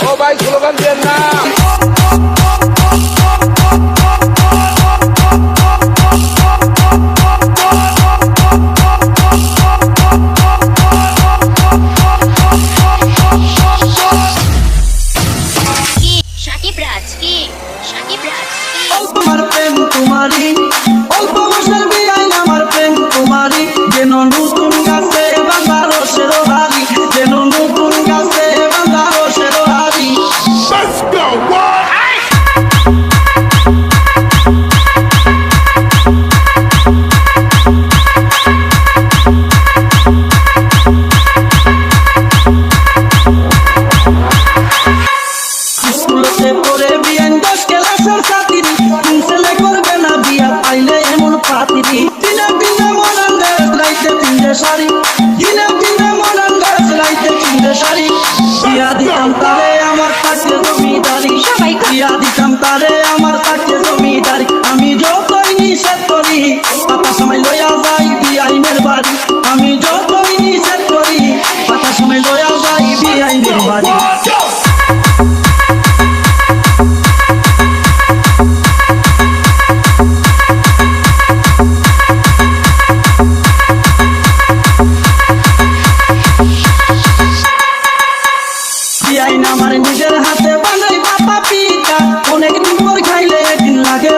সবাই স্লোগান দেন না। সাকিব রাজ কি? সাকিব রাজ অল্প প্রেম তোমারই অল্প কাছে সারি দিয়া দিতাম তারে আমার কাছে জমিদারি। সবাই দিয়া দিতাম তারে আমার কাছে জমিদারি। আমি যতই নিষেধ করি আমার নিজের হাতে বানাই বাপা পিঠা। অনেক দিন পর খাইলে একদিন লাগে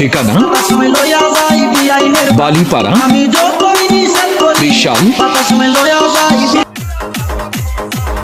ঠিকানা? বালিপাড়া বিশাল